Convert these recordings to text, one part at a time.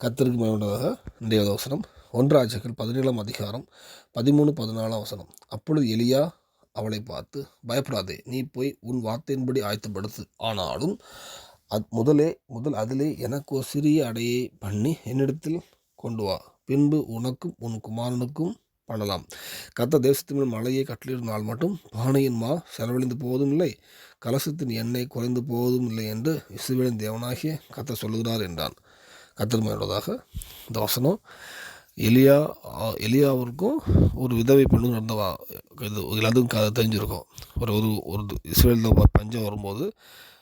கத்திற்கு மேம்பட்டதாக இன்றைய வசனம். ஒன்றாட்சிகள் பதினேழாம் அதிகாரம் பதிமூணு பதினாலாம் வசனம். அப்பொழுது எலியா அவளை பார்த்து பயப்படாதே நீ போய் உன் வார்த்தையின்படி ஆயத்தப்படுத்து. ஆனாலும் அது முதலே முதல் அதிலே எனக்கு ஒரு சிறிய அடையை பண்ணி என்னிடத்தில் கொண்டு வா. பின்பு உனக்கும் உன் குமாரனுக்கும் பண்ணலாம். கத்த தேசத்தின் மேல் மழையை கட்டளிருந்தால் மட்டும் பானையின் மா செலவழிந்து போவதும் இல்லை கலசத்தின் எண்ணெய் குறைந்து போவதும் இல்லை என்று இசுவேலின் தேவனாகிய கத்த சொல்லுகிறார் என்றான். கத்தர் இந்த வசனம். எலியா எலியாவிற்கும் ஒரு விதவை பெண்ணும் நடந்தவா இது எல்லாத்துக்கும் க தெரிஞ்சிருக்கும். ஒரு ஒரு ஒரு இஸ்ரேலில் பஞ்சம் வரும்போது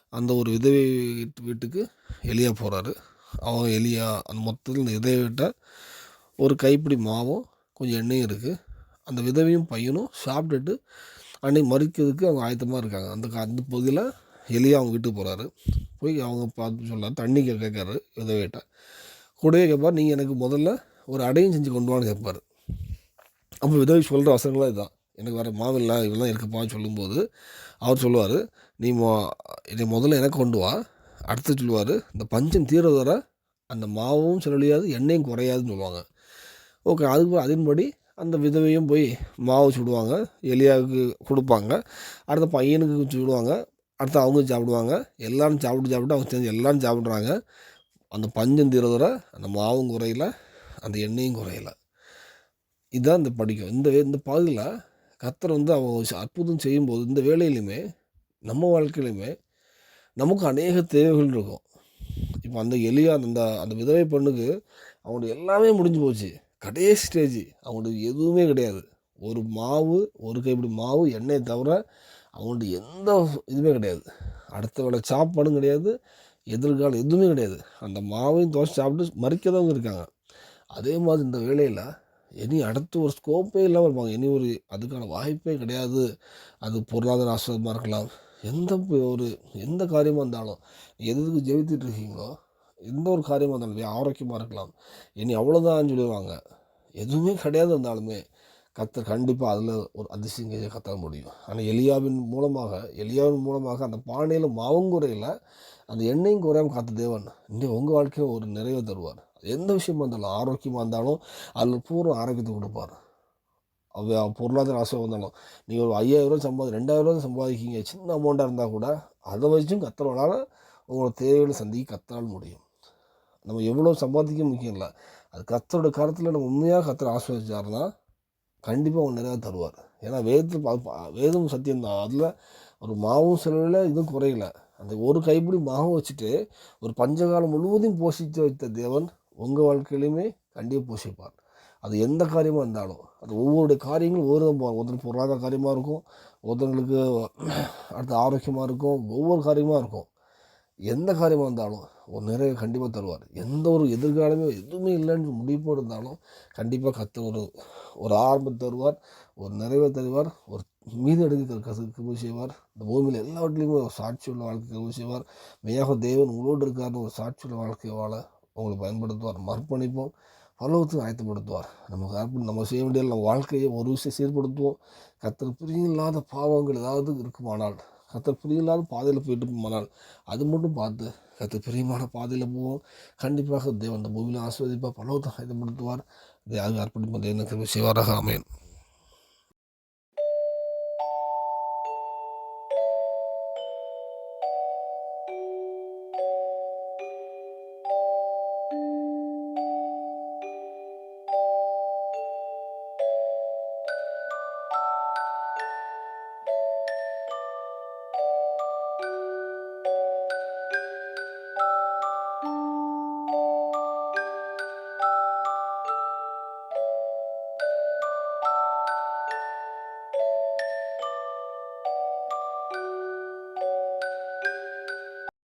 அந்த ஒரு விதவை வீட்டு- வீட்டுக்கு எலியா போகிறாரு அவன் எலியா அந்த மொத்தத்தில் இந்த விதவை விட்ட ஒரு கைப்பிடி மாவும் கொஞ்சம் எண்ணெயும் இருக்குது அந்த விதவையும் பையனும் சாப்பிட்டுட்டு அன்னைக்கு மறிக்கிறதுக்கு அவங்க ஆயத்தமாக இருக்காங்க. அந்த அந்த பகுதியில் எலியாக அவங்க வீட்டுக்கு போகிறாரு போய் அவங்க பார்த்து சொல்கிறார் தண்ணி கே- கேட்காரு கேட்டால் கூடவே கேட்பார் நீங்கள் எனக்கு முதல்ல ஒரு அடையும் செஞ்சு கொண்டு வான்னு கேட்பார் அப்போ விதவை சொல்கிற வசனங்களாக இதுதான் எனக்கு வேறு மாவில்லை இதெல்லாம் இருக்குப்பான்னு சொல்லும்போது அவர் சொல்லுவார் நீ மொ இதை முதல்ல எனக்கு கொண்டு வா. அடுத்து சொல்லுவார் இந்த பஞ்சம் தீர வர அந்த மாவும் செலவழியாது எண்ணெயும் குறையாதுன்னு சொல்லுவாங்க. ஓகே அதுக்கு அதன்படி அந்த விதவையும் போய் மாவு சுடுவாங்க எலியாவுக்கு கொடுப்பாங்க. அடுத்த பையனுக்கு சுடுவாங்க அடுத்து அவங்க சாப்பிடுவாங்க. எல்லோரும் சாப்பிட்டு சாப்பிட்டு அவங்க சேர்ந்து எல்லோரும் சாப்பிட்றாங்க. அந்த பஞ்சம் தீர அந்த மாவும் குறையல அந்த எண்ணெயும் குறையல. இதுதான் இந்த படிக்கும். இந்த இந்த பகுதியில் கத்தர் வந்து அவன் அற்புதம் செய்யும்போது இந்த வேலையிலையுமே நம்ம வாழ்க்கையிலையுமே நமக்கு அநேக தேவைகள் இருக்கும். இப்போ அந்த எலியா அந்த அந்த விதவை பெண்ணுக்கு அவனுடைய எல்லாமே முடிஞ்சு போச்சு. கடைசி ஸ்டேஜ் அவங்களுக்கு எதுவுமே கிடையாது. ஒரு மாவு ஒரு கைப்பிடி மாவு எண்ணெய் தவிர அவங்கள்ட்ட எந்த இதுவுமே கிடையாது. அடுத்த வேலை சாப்பாடும் கிடையாது எதிர்காலம் எதுவுமே கிடையாது. அந்த மாவையும் தோசை சாப்பிட்டு மறிக்கதவங்க இருக்காங்க அதே மாதிரி இந்த வேலையில் இனி அடுத்து ஒரு ஸ்கோப்பே இல்லாமல் இருப்பாங்க. இனி ஒரு அதுக்கான வாய்ப்பே கிடையாது. அது பொருளாதார ஆசிரியமாக இருக்கலாம். எந்த ஒரு எந்த காரியமாக இருந்தாலும் எதுக்கு ஜெயித்துட்டு இருக்கீங்களோ எந்த ஒரு காரியமாக இருந்தாலும் ஆரோக்கியமாக இருக்கலாம். இனி அவ்வளோதான் சொல்லுவாங்க எதுவுமே கிடையாது இருந்தாலுமே கத்தர் கண்டிப்பாக அதில் ஒரு அதிசயம் கத்த முடியும். ஆனால் எலியாவின் மூலமாக எலியாவின் மூலமாக அந்த பானையில் மாவும் குறையில. அந்த எண்ணெயும் குறையாமல் காத்த தேவன் இன்னும் உங்கள் வாழ்க்கையில் ஒரு நிறைவை தருவார். எந்த விஷயமா இருந்தாலும் ஆரோக்கியமாக இருந்தாலும் அதில் பூர்வ ஆரோக்கியத்தை கொடுப்பார். அவ பொருளாதார ஆசை வந்தாலும் நீங்கள் ஒரு ஐயாயிரம் சம்பாதி ரெண்டாயிரம் ரூபா சம்பாதிக்கிங்க சின்ன அமௌண்ட்டாக இருந்தால் கூட அதை வச்சும் கத்தவனால் உங்களோட தேவைகளை சந்திக்க கத்தால் முடியும். நம்ம எவ்வளோ சம்பாதிக்க முக்கியம் இல்லை. அது கத்தரோட கருத்தில் நம்ம உண்மையாக கத்துற ஆசை வச்சாருன்னா கண்டிப்பாக அவங்க நிறையா தருவார். ஏன்னா வேதத்தில் பா- வேதம் சத்தியம்தான் அதில் ஒரு மாவும் செலவில் இதுவும் குறையல. அந்த ஒரு கைப்பிடி மாவும் வச்சுட்டு ஒரு பஞ்சகாலம் முழுவதும் போஷித்து வைத்த தேவன் உங்கள் வாழ்க்கையிலையுமே கண்டிப்பாக போஷிப்பார். அது எந்த காரியமாக இருந்தாலும். அது ஒவ்வொருடைய காரியங்களும் ஒவ்வொரு ஒருத்தர் பொருளாதார காரியமாக இருக்கும் ஒருத்தவங்களுக்கு அடுத்து ஆரோக்கியமாக இருக்கும் ஒவ்வொரு காரியமாக இருக்கும். எந்த காரியமாக இருந்தாலும் ஒரு நிறைய கண்டிப்பாக தருவார். எந்த ஒரு எதிர்காலமே எதுவுமே இல்லைன்னு முடிவு இருந்தாலும் கண்டிப்பாக கத்த ஒரு ஒரு ஆரம்பம் தருவார் ஒரு நிறைவை தருவார் ஒரு மீது எடுக்க கருவு செய்வார் இந்த பூமியில் எல்லாவற்றிலையுமே ஒரு சாட்சியுள்ள வாழ்க்கை கருவு செய்வார். மெய்யாக தேவன் உங்களோடு இருக்காருன்னு ஒரு சாட்சியுள்ள வாழ்க்கை வாழ உங்களை பயன்படுத்துவார் மர்ப்பணிப்போம் பலவத்துக்கு ஆயத்தப்படுத்துவார். நமக்கு அர்ப்பணம் நம்ம செய்ய வேண்டிய நம்ம வாழ்க்கையை ஒரு விஷயம் சீர்படுத்துவோம். கத்தர் இல்லாத பாவங்கள் ஏதாவது இருக்குமானால் கத்தர் புரியலாத பாதையில் போயிட்டு போனால் அது மட்டும் பார்த்து கத்தர் பிரியமான பாதையில் போவோம். கண்டிப்பாக தேவன் அந்த பூமியில் ஆஸ்வதிப்பார் பலவத்தை ஆயத்தப்படுத்துவார் இதை யாரும் அர்ப்பணிப்போம் தேவனுக்கு செய்வாராக. அமையன்